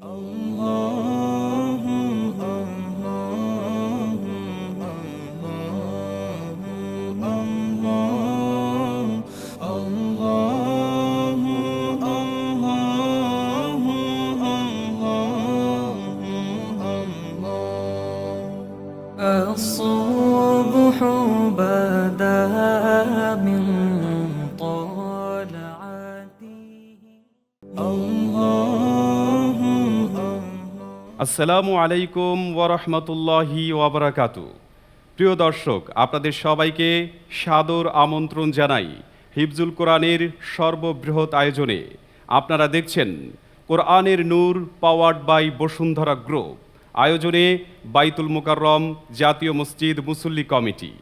Oh. আসসালামু আলাইকুম ওরহমতুল্লাহি ওবরাকাতু প্রিয় দর্শক, আপনাদের সবাইকে সাদর আমন্ত্রণ জানাই হিফজুল কোরআনের সর্ববৃহৎ আয়োজনে। আপনারা দেখছেন কোরআনের নূর পাওয়ার্ড বাই বসুন্ধরা গ্রুপ, আয়োজনে বাইতুল মোকাররম জাতীয় মসজিদ মুসল্লি কমিটি।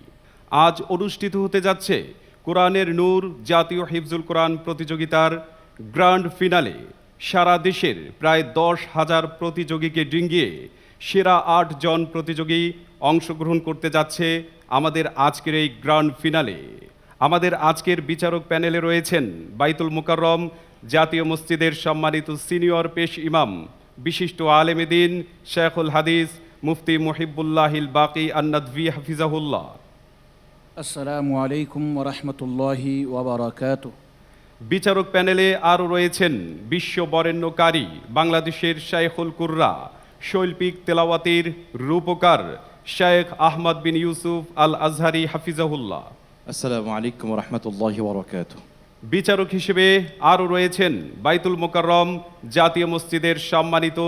আজ অনুষ্ঠিত হতে যাচ্ছে কোরআনের নূর জাতীয় হিফজুল কোরআন প্রতিযোগিতার গ্র্যান্ড ফিনালে। সারা দেশের প্রায় দশ হাজার প্রতিযোগীকে ডিঙ্গিয়ে সেরা আট জন প্রতিযোগী অংশগ্রহণ করতে যাচ্ছে আমাদের আজকের এই গ্র্যান্ড ফিনালে। আমাদের আজকের বিচারক প্যানেলে রয়েছেন বাইতুল মোকাররম জাতীয় মসজিদের সম্মানিত সিনিয়র পেশ ইমাম, বিশিষ্ট আলেমেদিন শেখুল হাদিস, মুফতি মুহিবুল্লাহিল বাকি আন্নাদভি হাফিজাহুল্লাহ। আসসালামু আলাইকুম ওরহমতুল্লাহি ওবরাকাতু বিচারক প্যানেলে আরও রয়েছেন বিশ্ব বরেণ্যকারী বাংলাদেশের শাইখুল কুর্রা শৈল্পিক তেলাওয়াতির রূপকার শায়েখ আহমদ বিন ইউসুফ আল আজহারি হাফিজাহুল্লাহ। আসসালামু আলাইকুম রহমতুল্লাহি বরকাত বিচারক হিসেবে আরও রয়েছেন বাইতুল মোকাররম জাতীয় মসজিদের সম্মানিত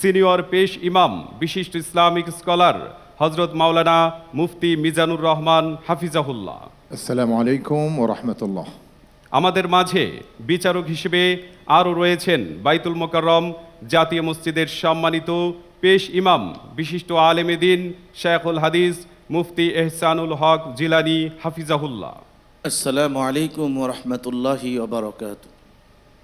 সিনিয়র পেশ ইমাম বিশিষ্ট ইসলামিক স্কলার হজরত মাওলানা মুফতি মিজানুর রহমান হাফিজাহুল্লাহ। আসসালামু আলাইকুম ও রহমতুল্লাহ আমাদের মাঝে বিচারক হিসেবে আরও রয়েছেন বাইতুল মোকাররম জাতীয় মসজিদের সম্মানিত পেশ ইমাম বিশিষ্ট আলেমে দিন শেখুল হাদিস মুফতি এহসানুল হক জিলানি হাফিজাহুল্লাহ। আসসালামু আলাইকুম ওরহমতুল্লাহি ওবরকাত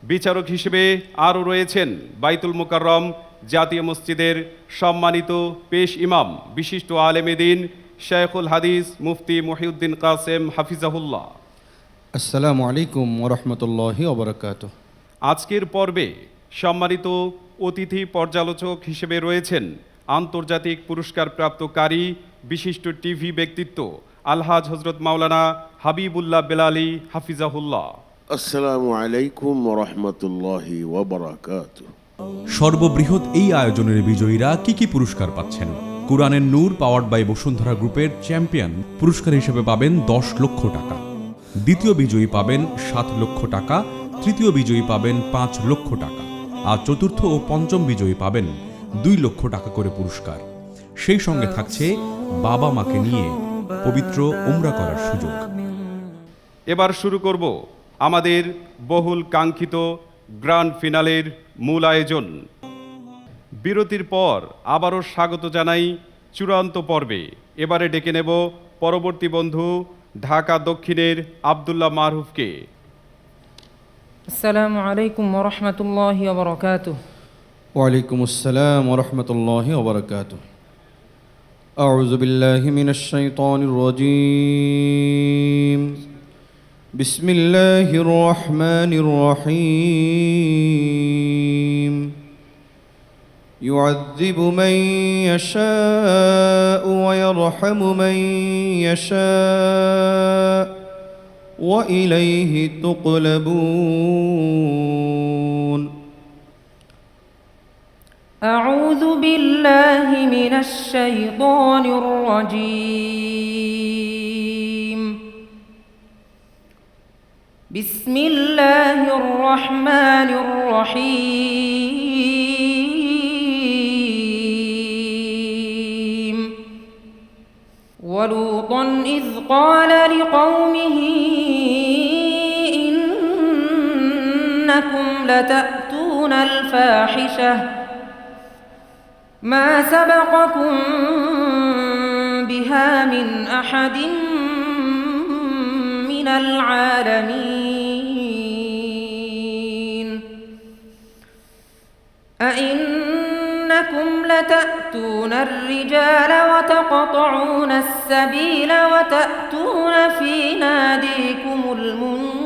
বিচারক হিসেবে আরও রয়েছেন বাইতুল মোকাররম জাতীয় মসজিদের সম্মানিত পেশ ইমাম বিশিষ্ট আলেমে দিন শেখুল হাদিস মুফতি মহিউদ্দিন কাসেম হাফিজাহুল্লাহ। আসসালামু আলাইকুম ওরহমতুল্লাহি ওবরাকাত আজকের পর্বে সম্মানিত অতিথি পর্যালোচক হিসেবে রয়েছেন আন্তর্জাতিক পুরস্কারপ্রাপ্ত কারি বিশিষ্ট টিভি ব্যক্তিত্ব আলহাজ হজরত মাওলানা হাবিবুল্লাহ বেলালি হাফিজাহুল্লাহ। আসসালামু আলাইকুম রহমতুল্লাহি ওবরাকাত সর্ববৃহৎ এই আয়োজনের বিজয়ীরা কি কি পুরস্কার পাচ্ছেন? কোরআনের নূর পাওয়ার্ড বাই বসুন্ধরা গ্রুপের চ্যাম্পিয়ন পুরস্কার হিসেবে পাবেন দশ লক্ষ টাকা। দ্বিতীয় বিজয়ী পাবেন সাত লক্ষ টাকা, তৃতীয় বিজয়ী পাবেন পাঁচ লক্ষ টাকা, আর চতুর্থ ও পঞ্চম বিজয়ী পাবেন দুই লক্ষ টাকা করে পুরস্কার। সেই সঙ্গে থাকছে বাবা মাকে নিয়ে পবিত্র উমরা করার সুযোগ। এবার শুরু করব আমাদের বহুল কাঙ্ক্ষিত গ্র্যান্ড ফিনালের মূল আয়োজন। বিরতির পর আবারও স্বাগত জানাই চূড়ান্ত পর্বে। এবারে ডেকে নেব পরবর্তী বন্ধু ঢাকা দক্ষিণের আবদুল্লাহ মারুফকে السلام عليكم ورحمة الله وبركاته ওয়ালাইকুম আসসালাম ওরহমতুল্লাহি ওবরাকাত أعوذ بالله من الشيطان الرجيم بسم الله الرحمن الرحيم يعذب من يشاء ويرحم من يشاء وإليه تقلبون. أعوذ بالله من الشيطان الرجيم. بسم الله الرحمن الرحيم. ولوطا إذ قال لقومه إنكم لتأتون الفاحشة ما سبقكم بها من أحد من العالمين أئنكم لتأتون الرجال وتقطعون السبيل وتأتون في ناديكم المنكر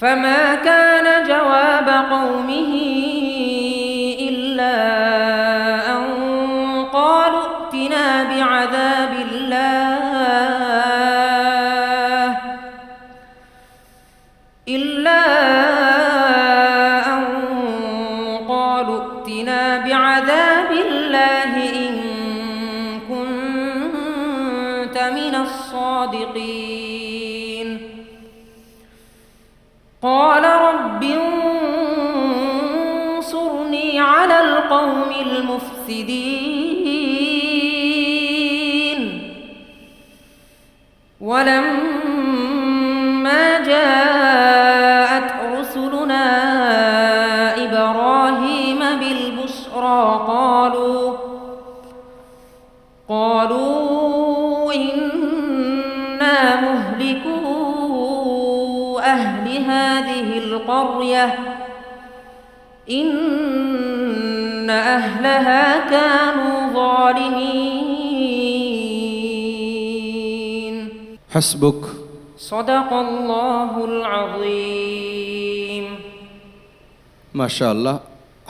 فما كان جواب قومه إلا بعذاب الله إن كنت من الصادقين. قال رب انصرني على القوم المفسدين. ولما مريم بالبشرى قالوا قالوا إنا مهلكو أهل هذه القرية إن أهلها كانوا ظالمين. حسبك. صدق الله العظيم. ما شاء الله.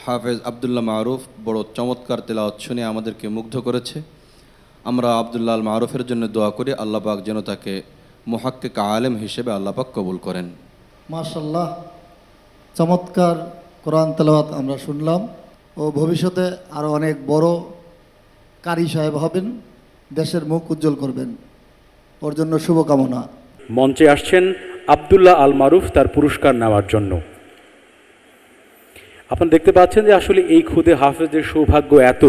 হাফেজ আবদুল্লাহ মারুফ বড় চমৎকার তেলাওয়াত শুনে আমাদেরকে মুগ্ধ করেছে। আমরা আবদুল্লাহ আল মারুফের জন্য দোয়া করি আল্লাহ পাক যেন তাকে মোহাক্কিক আলেম হিসেবে আল্লাহ পাক কবুল করেন। মাশাল্লাহ চমৎকার কোরআন তেলাওয়াত আমরা শুনলাম ও ভবিষ্যতে আরও অনেক বড় কারি সাহেব হবেন দেশের মুখ উজ্জ্বল করবেন। ওর জন্য শুভকামনা। মঞ্চে আসছেন আবদুল্লাহ আল মারুফ তার পুরস্কার নেওয়ার জন্য। আপনারা দেখতে পাচ্ছেন যে আসলে এই খুদে হাফেজদের সৌভাগ্য এত।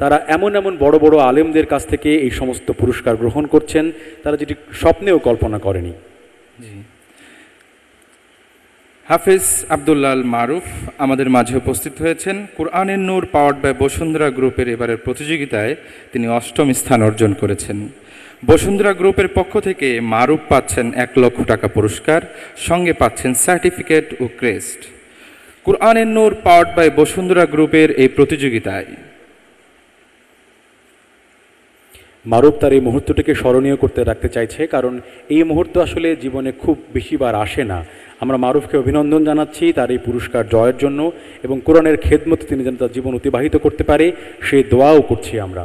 তারা এমন এমন বড় বড় আলেমদের কাছ থেকে এই সমস্ত পুরস্কার গ্রহণ করছেন, তারা যেটি স্বপ্নেও কল্পনা করেনি। হাফিজ আবদুল্লাহ আল মারুফ আমাদের মাঝে উপস্থিত হয়েছেন। কোরআনের নূর পাওয়ার্ড বাই বসুন্ধরা গ্রুপের এবারের প্রতিযোগিতায় তিনি অষ্টম স্থান অর্জন করেছেন। বসুন্ধরা গ্রুপের পক্ষ থেকে মারুফ পাচ্ছেন এক লক্ষ টাকা পুরস্কার, সঙ্গে পাচ্ছেন সার্টিফিকেট ও ক্রেস্ট। কোরআনের নূর পাওয়ার্ড বাই বসুন্ধরা গ্রুপের এই প্রতিযোগিতায়। মারুফ তার এই মুহূর্তটিকে স্মরণীয় করতে রাখতে চাইছে, কারণ এই মুহূর্ত আসলে জীবনে খুব বেশিবার আসে না। আমরা মারুফকে অভিনন্দন জানাচ্ছি তার এই পুরস্কার জয়ের জন্য এবং কোরআনের খেদমতে তিনি যেন তার জীবন অতিবাহিত করতে পারে, সেই দোয়াও করছি আমরা।